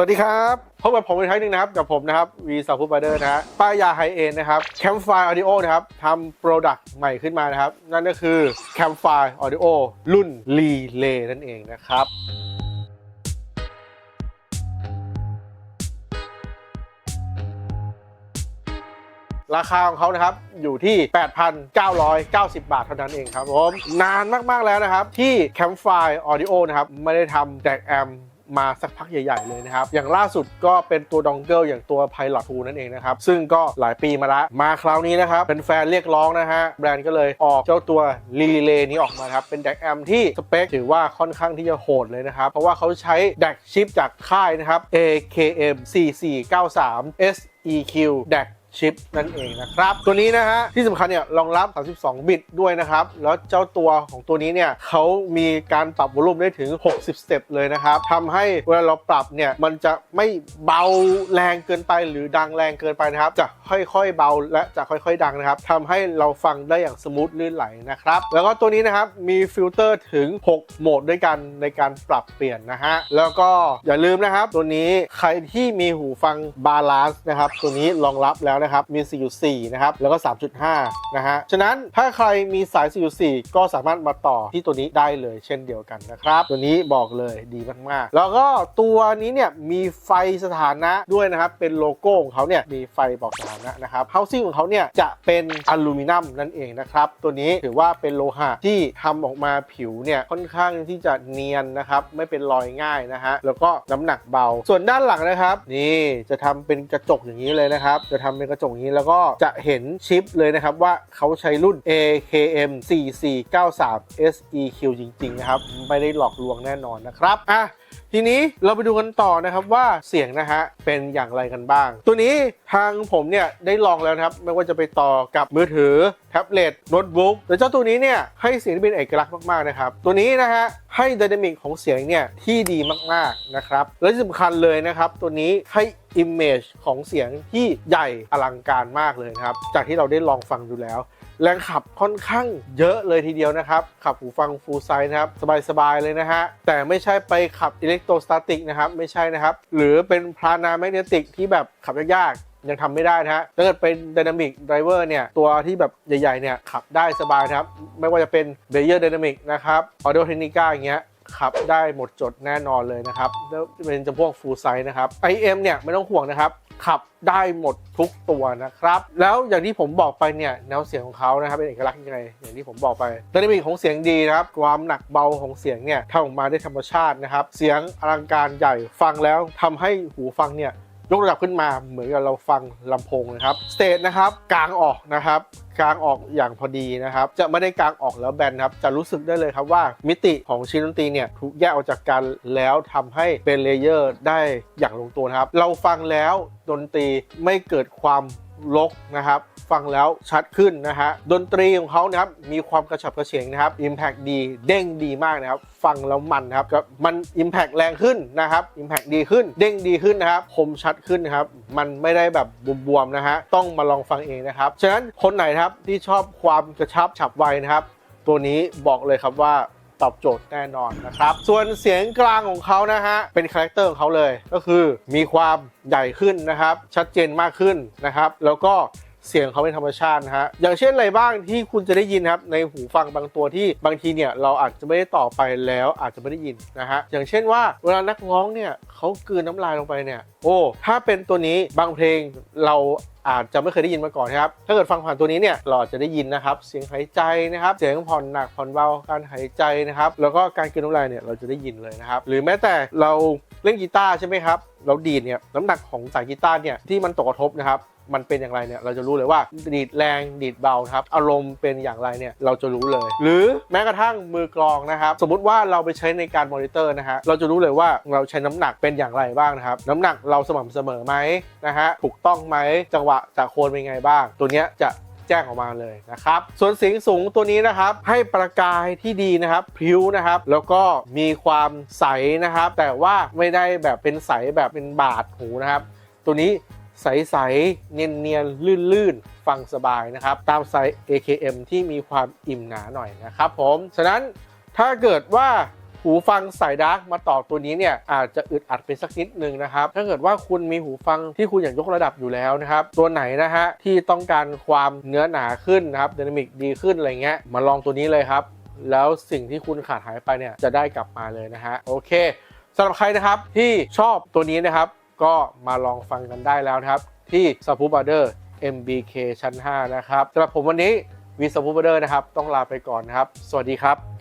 วัสดีครับพบกับผมอีกครั้งหนึ่งนะครับ กับผมนะครับวีซาฟูบาร์เดอร์นะฮะป้ายยาไฮเอ็นนะครับแคมไฟออดิโอนะครับทำโปรดักต์ใหม่ขึ้นมานะครับ นั่นก็คือแคมไฟออดิโอรุ่นรีเลย์นั่นเองนะครับราคาของเขานะครับอยู่ที่ 8,990 บาทเท่านั้นเองครับผม นานมาก ๆ แล้วนะครับ ที่ Campfire Audio นะครับ ไม่ได้ทำแดกแอม มาสักพักใหญ่ ๆ เลยนะครับ อย่างล่าสุดก็เป็นตัวดองเกิลอย่างตัว Pilot 2นั่นเองนะครับ ซึ่งก็หลายปีมาละ มาคราวนี้นะครับเป็นแฟนเรียกร้องนะฮะ แบรนด์ก็เลยออกเจ้าตัว l i l e นี้ออกมาครับ เป็นแดกแอมที่สเปคถือว่าค่อนข้างที่จะโหดเลยนะครับ เพราะว่าเขาใช้แดกชิปจากค่ายนะครับ AKM 4493 SEQ แดก ชิปนั่นเองนะครับ ตัวนี้นะฮะที่สำคัญเนี่ยรองรับ 32 บิตด้วยนะครับ แล้วเจ้าตัวของตัวนี้เนี่ยเขามีการปรับวอลลุ่มได้ถึง 60 สเต็ปเลยนะครับทำให้เวลาเราปรับเนี่ยมันจะไม่เบาแรงเกินไปหรือดังแรงเกินไปนะครับ จะค่อยๆเบาและจะค่อยๆ ดังนะครับทำให้เราฟังได้อย่างสมูทลื่นไหลนะครับ แล้วก็ตัวนี้นะครับมีฟิลเตอร์ถึง 6 โหมดด้วยกันในการปรับเปลี่ยนนะฮะแล้วก็อย่าลืมนะครับ ตัวนี้ใครที่มีหูฟังบาลานซ์นะครับตัวนี้รองรับแล้วนะครับ มี 4.4 นะครับ แล้วก็ 3.5 นะฮะ ฉะนั้นถ้าใครมีสาย 4.4 ก็สามารถมาต่อที่ตัวนี้ได้เลยเช่นเดียวกันนะครับ ตัวนี้บอกเลยดีมาก ๆ แล้วก็ตัวนี้เนี่ยมีไฟสถานะด้วยนะครับ เป็นโลโก้ของเขาเนี่ยมีไฟบอกสถานะนะครับเฮาซิ่งของเขาเนี่ยจะเป็นอลูมิเนียมนั่นเองนะครับ ตัวนี้ถือว่าเป็นโลหะที่ทำออกมาผิวเนี่ยค่อนข้างที่จะเนียนนะครับ ไม่เป็นรอยง่ายนะฮะ แล้วก็น้ำหนักเบา ส่วนด้านหลังนะครับ นี่จะทำเป็นกระจกอย่างนี้เลยนะครับ จะทำเป็นกระจกนี้แล้วก็จะเห็นชิปเลยนะครับว่าเขาใช้รุ่น AKM 4493 SEQ จริงๆนะครับ ไม่ได้หลอกลวงแน่นอนนะครับอะทีนี้เราไปดูกันต่อนะครับว่าเสียงนะฮะเป็นอย่างไรกันบ้าง ตัวนี้ทางผมเนี่ยได้ลองแล้วนะครับ ไม่ว่าจะไปต่อกับมือถือ แท็บเล็ตโน้ตบุ๊กแต่เจ้าตัวนี้เนี่ยให้เสียงที่เป็นเอกลักษณ์มากๆนะครับ ตัวนี้นะฮะให้ไดนามิกของเสียงเนี่ยที่ดีมากๆนะครับและที่สำคัญเลยนะครับ ตัวนี้ให้ Image ของเสียงที่ใหญ่อลังการมากเลยนะครับ จากที่เราได้ลองฟังดูแล้ว แรงขับค่อนข้างเยอะเลยทีเดียวนะครับ ขับหูฟังฟูลไซส์นะครับ สบายๆเลยนะฮะ แต่ไม่ใช่ไปขับอิเล็กโทรสตาติกนะครับ ไม่ใช่นะครับ หรือเป็นพานาแมกเนติกที่แบบขับยากๆยังทำไม่ได้นะฮะ ถ้าเกิดเป็น Dynamic Driver เนี่ย ตัวที่แบบใหญ่ ๆ เนี่ย ขับได้สบายครับ ไม่ว่าจะเป็น b a y e r Dynamic นะครับ Audio Technica อย่างเงี้ย ขับได้หมดจดแน่นอนเลยนะครับแล้วเป็นจำพวกฟูลไซส์นะครับ IM เนี่ยไม่ต้องห่วงนะครับขับได้หมดทุกตัวนะครับ แล้วอย่างที่ผมบอกไปเนี่ยแนวเสียงของเขานะครับเป็นเอกลักษณ์ยังไงอย่างที่ผมบอกไปดนมิกของเสียงดีนะครับ ความหนักเบาของเสียงเนี่ยทำออกมาได้ธรรมชาตินะครับ เสียงอลังการใหญ่ฟังแล้วทำให้หูฟังเนี่ย ยกระดับขึ้นมาเหมือนกับเราฟังลำโพงนะครับสเตทนะครับกลางออกนะครับกลางออกอย่างพอดีนะครับ จะไม่ได้กลางออกแล้วแบนครับ จะรู้สึกได้เลยครับว่ามิติของชิ้นดนตรีเนี่ยถูกแยกออกจากกันแล้วทำให้เป็นเลเยอร์ได้อย่างลงตัวนะครับ เราฟังแล้วดนตรีไม่เกิดความ ลกนะครับฟังแล้วชัดขึ้นนะฮะดนตรีของเขานะครับมีความกระฉับกระเฉงนะครับ Impact ดีเด้งดีมากนะครับ ฟังแล้วมันนะครับก็มัน Impact แรงขึ้นนะครับ Impact ดีขึ้น เด้งดีขึ้นนะครับคมชัดขึ้นนะครับ มันไม่ได้แบบบวมๆนะฮะต้องมาลองฟังเองนะครับ ฉะนั้นคนไหนครับที่ชอบความกระชับฉับไวนะครับ ตัวนี้บอกเลยครับว่า ตอบโจทย์แน่นอนนะครับ ส่วนเสียงกลางของเขานะฮะ เป็นคาแรคเตอร์ของเขาเลย ก็คือมีความใหญ่ขึ้นนะครับ ชัดเจนมากขึ้นนะครับ แล้วก็ เสียงเขาเป็นธรรมชาตินะฮะ อย่างเช่นอะไรบ้างที่คุณจะได้ยินครับในหูฟังบางตัวที่บางทีเนี่ยเราอาจจะไม่ได้ต่อไปแล้วอาจจะไม่ได้ยินนะฮะ อย่างเช่นว่าเวลานักร้องเนี่ยเขากลืนน้ำลายลงไปเนี่ยโอ้ถ้าเป็นตัวนี้บางเพลงเราอาจจะไม่เคยได้ยินมาก่อนนะครับ ถ้าเกิดฟังผ่านตัวนี้เนี่ยเราอาจจะได้ยินนะครับ เสียงหายใจนะครับ เสียงผ่อนหนักผ่อนเบา การหายใจนะครับ แล้วก็การกลืนน้ำลายเนี่ยเราจะได้ยินเลยนะครับ หรือแม้แต่เราเล่นกีตาร์ใช่ไหมครับ เราดีดเนี่ยน้ำหนักของสายกีตาร์เนี่ยที่มันตกกระทบนะครับ มันเป็นอย่างไรเนี่ยเราจะรู้เลยว่าดีดแรงดีดเบาครับอารมณ์เป็นอย่างไรเนี่ยเราจะรู้เลย หรือแม้กระทั่งมือกลองนะครับสมมติว่าเราไปใช้ในการมอนิเตอร์นะฮะเราจะรู้เลยว่าเราใช้น้ำหนักเป็นอย่างไรบ้างนะครับน้ำหนักเราสม่ำเสมอไหมนะฮะถูกต้องไหมจังหวะจากโคนเป็นไงบ้าง ตัวเนี้ยจะแจ้งออกมาเลยนะครับ ส่วนเสียงสูงตัวนี้นะครับ ให้ประกายที่ดีนะครับพิ้วนะครับ แล้วก็มีความใสนะครับ แต่ว่าไม่ได้แบบเป็นใสแบบเป็นบาดหูนะครับ ตัวนี้ ใส ๆ เนียน ๆ ลื่น ๆ ฟังสบายนะครับ ตามไซส์ AKM ที่มีความอิ่มหนาหน่อยนะครับผม ฉะนั้นถ้าเกิดว่าหูฟังสายดาร์กมาต่อตัวนี้เนี่ยอาจจะอึดอัดไปสักนิดนึงนะครับ ถ้าเกิดว่าคุณมีหูฟังที่คุณอยากยกระดับอยู่แล้วนะครับ ตัวไหนนะฮะที่ต้องการความเนื้อหนาขึ้นนะครับดินามิกดีขึ้นอะไรเงี้ยมาลองตัวนี้เลยครับ แล้วสิ่งที่คุณขาดหายไปเนี่ยจะได้กลับมาเลยนะฮะโอเคสำหรับใครนะครับที่ชอบตัวนี้นะครับ ก็มาลองฟังกันได้แล้วนะครับ ที่ s u b w o o f e r MBK ชั้น 5 นะครับสำหรับผมวันนี้วี s u b w o o f e r นะครับ ต้องลาไปก่อนนะครับ สวัสดีครับ